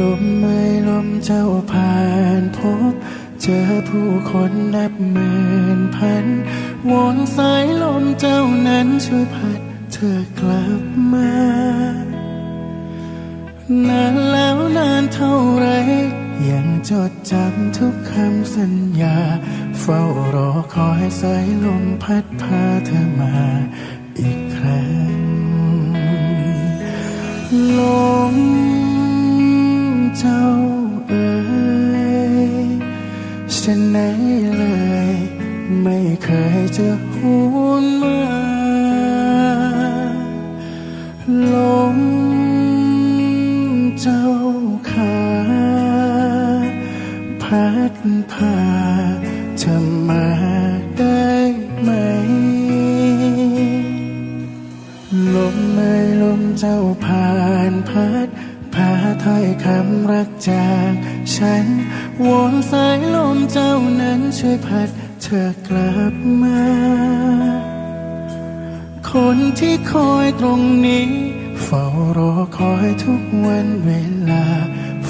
ลมไม่ลมเจ้าผ่านพบ เจอผู้คนนับหมื่นพันวนสายลมเจ้านั้นช่วยพัดเธอกลับมานานแล้วนานเท่าไร ยังจดจำทุกคำสัญญา เฝ้ารอคอยสายลมพัดพาเธอมา ฉันไหนเลย ไม่เคยจะหุนมาลมเจ้าขาพัดพาเธอมาได้ไหม ลมไม่ลมเจ้าผ่านพัด พาถ้อยคำรักจากฉันวนสายลมเจ้านั้นช่วยพัดเธอกลับมา คนที่คอยตรงนี้ เฝ้ารอคอยทุกวันเวลา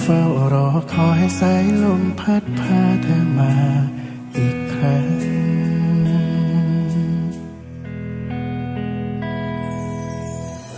เฝ้ารอคอยสายลมพัดพาเธอมา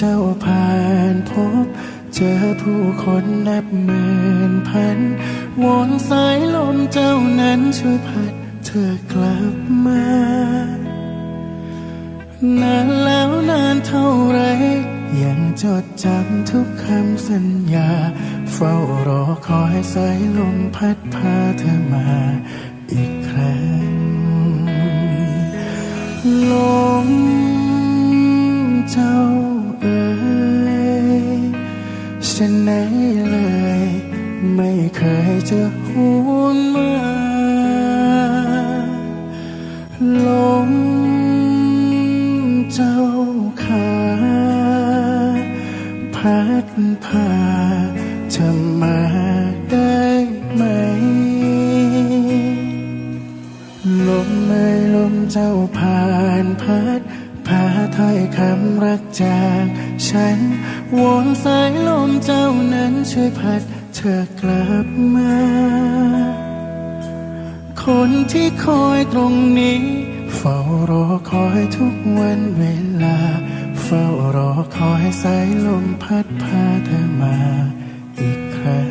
เจ้าผ่านพบ เจอผู้คนนับหมื่นพันวนสายลมเจ้านั้นช่วยพัดเธอกลับมานานแล้วนานเท่าไรยังจดจำทุกคำสัญญา เฝ้ารอคอยสายลมพัดพาเธอมาอีกครั้งลมเจ้า ฉันไหนเลย ไม่เคยจะหุนมาลมเจ้าขาพัดพาเธอมาได้ไหม ลมไม่ลมเจ้าพา ถ้อยคำรักจากฉันวนสายลมเจ้านั้นช่วยพัดเธอกลับมา คนที่คอยตรงนี้ เฝ้ารอคอยทุกวันเวลา เฝ้ารอคอยสายลมพัดพาเธอมาอีกครั้ง